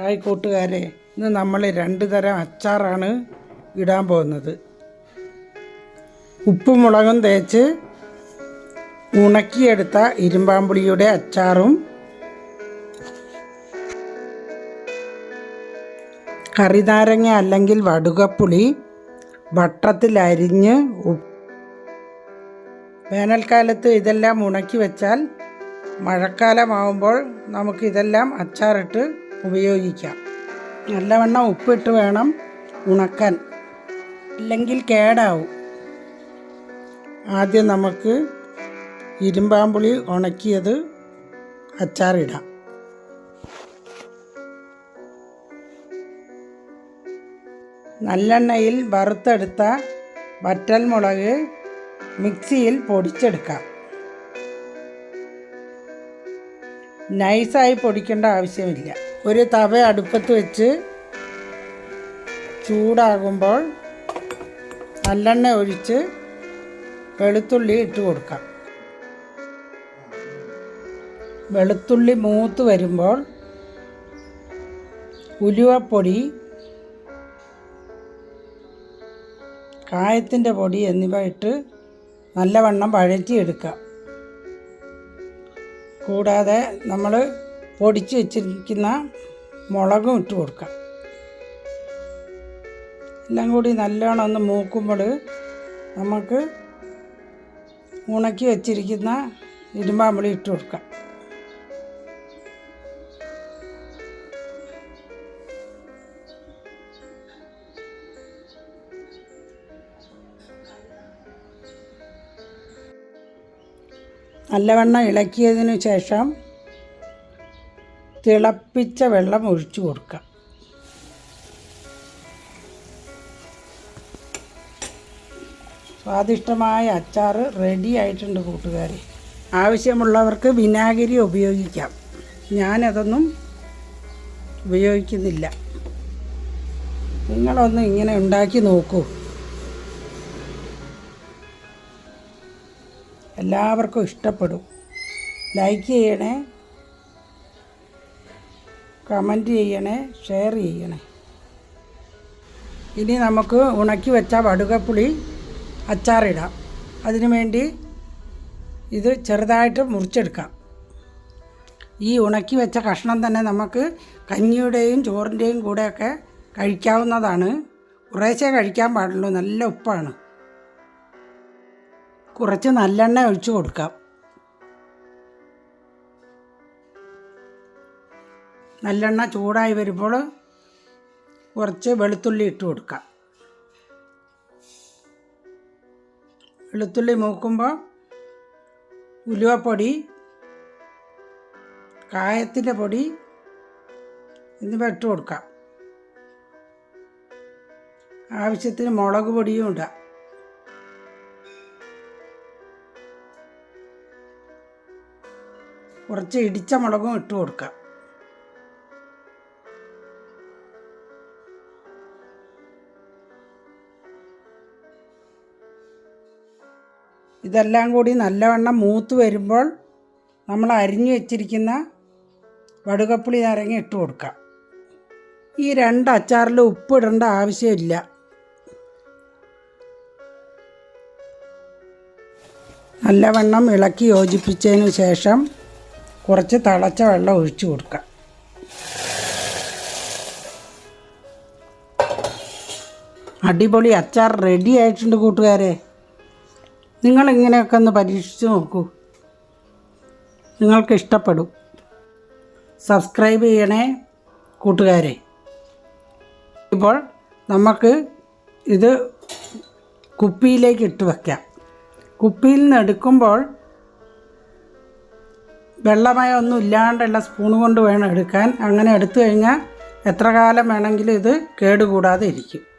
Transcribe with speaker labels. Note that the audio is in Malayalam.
Speaker 1: ഹായ് കൂട്ടുകാരെ ഇന്ന് നമ്മൾ രണ്ട് തരം അച്ചാറാണ് ഇടാൻ പോകുന്നത്. ഉപ്പും മുളകും തേച്ച് ഉണക്കിയെടുത്ത ഇരുമ്പാമ്പുളിയുടെ അച്ചാറും കറിനാരങ്ങ അല്ലെങ്കിൽ വടുകപ്പുളി വട്ടത്തിൽ അരിഞ്ഞ് വേനൽക്കാലത്ത് ഇതെല്ലാം ഉണക്കി വെച്ചാൽ മഴക്കാലമാവുമ്പോൾ നമുക്കിതെല്ലാം അച്ചാറിട്ട് ഉപയോഗിക്കാം. നല്ലവണ്ണം ഉപ്പിട്ട് വേണം ഉണക്കാൻ. ഇല്ലെങ്കിൽ കേടാവും. ആദ്യം നമുക്ക് ഇരുമ്പാമ്പുളി ഉണക്കിയത് അച്ചാറിടാം. നല്ലെണ്ണയിൽ വറുത്തെടുത്ത വറ്റൽ മുളക് മിക്സിയിൽ പൊടിച്ചെടുക്കാം. നൈസായി പൊടിക്കേണ്ട ആവശ്യമില്ല. ഒരു തവ അടുപ്പത്ത് വെച്ച് ചൂടാകുമ്പോൾ നല്ലെണ്ണ ഒഴിച്ച് വെളുത്തുള്ളി ഇട്ട് കൊടുക്കാം. വെളുത്തുള്ളി മൂത്ത് വരുമ്പോൾ ഉലുവപ്പൊടി കായത്തിന്റെ പൊടി എന്നിവ ഇട്ട് നല്ലവണ്ണം വഴറ്റിയെടുക്കാം. കൂടാതെ നമ്മൾ പൊടിച്ച് വെച്ചിരിക്കുന്ന മുളകും ഇട്ട് കൊടുക്കാം. എല്ലാം കൂടി നല്ലോണം ഒന്ന് മൂക്കുമ്പോൾ നമുക്ക് ഉണക്കി വെച്ചിരിക്കുന്ന ഇരുമ്പാമ്പുളി ഇട്ട് കൊടുക്കാം. നല്ലവണ്ണം ഇളക്കിയതിനു ശേഷം തിളപ്പിച്ച വെള്ളം ഒഴിച്ചു കൊടുക്കാം. സ്വാദിഷ്ടമായ അച്ചാർ റെഡി ആയിട്ടുണ്ട് കൂട്ടുകാർ ആവശ്യമുള്ളവർക്ക് വിനാഗിരി ഉപയോഗിക്കാം. ഞാനതൊന്നും ഉപയോഗിക്കുന്നില്ല. നിങ്ങളൊന്ന് ഇങ്ങനെ ഉണ്ടാക്കി നോക്കൂ. എല്ലാവർക്കും ഇഷ്ടപ്പെടും. ലൈക്ക് ചെയ്യണേ. കമന്റ് ചെയ്യണേ ഷെയർ ചെയ്യണേ. ഇനി നമുക്ക് ഉണക്കി വെച്ച വടുകപ്പുളി അച്ചാറിടാം. അതിനു വേണ്ടി ഇത് ചെറുതായിട്ട് മുറിച്ചെടുക്കാം. ഈ ഉണക്കി വെച്ച കഷ്ണം തന്നെ നമുക്ക് കഞ്ഞിയുടെയും ചോറിന്റെയും കൂടെയൊക്കെ കഴിക്കാവുന്നതാണ്. കുറേശ്ശേ കഴിക്കാൻ പാടുള്ളൂ നല്ല ഉപ്പാണ്. കുറച്ച് നല്ലെണ്ണ ഒഴിച്ചു കൊടുക്കാം. നല്ലെണ്ണ ചൂടായി വരുമ്പോൾ കുറച്ച് വെളുത്തുള്ളി ഇട്ട് കൊടുക്കാം. വെളുത്തുള്ളി മൂക്കുമ്പോൾ ഉലുവപ്പൊടി കായത്തിന്റെ പൊടി എന്നിവ ഇട്ട് കൊടുക്കാം. ആവശ്യത്തിന് മുളക് പൊടിയും ഇടാം. കുറച്ച് ഇടിച്ച മുളകും ഇട്ട് കൊടുക്കാം. ഇതെല്ലാം കൂടി നല്ലവണ്ണം മൂത്ത് വരുമ്പോൾ നമ്മൾ അരിഞ്ഞു വെച്ചിരിക്കുന്ന വടുകപ്പുളി നാരങ്ങ ഇട്ട് കൊടുക്കാം. ഈ രണ്ട് അച്ചാറിൽ ഉപ്പ് ഇടേണ്ട ആവശ്യമില്ല. നല്ലവണ്ണം ഇളക്കി യോജിപ്പിച്ചതിന് ശേഷം കുറച്ച് തിളച്ച വെള്ളം ഒഴിച്ചു കൊടുക്കാം. അടിപൊളി അച്ചാർ റെഡി ആയിട്ടുണ്ട് കൂട്ടുകാരെ. നിങ്ങൾ ഇങ്ങനെയൊക്കെ ഒന്ന് പരീക്ഷിച്ച് നോക്കൂ. നിങ്ങൾക്ക് ഇഷ്ടപ്പെടും. സബ്സ്ക്രൈബ് ചെയ്യണേ കൂട്ടുകാരെ. ഇപ്പോൾ നമുക്ക് ഇത് കുപ്പിയിലേക്ക് ഇട്ട് വയ്ക്കാം കുപ്പിയിൽ നിന്ന് എടുക്കുമ്പോൾ വെള്ളമയമൊന്നും ഇല്ലാണ്ടുള്ള സ്പൂൺ കൊണ്ട് വേണം എടുക്കാൻ. അങ്ങനെ എടുത്തു കഴിഞ്ഞാൽ എത്ര കാലം വേണമെങ്കിലും ഇത് കേടുകൂടാതെ ഇരിക്കും.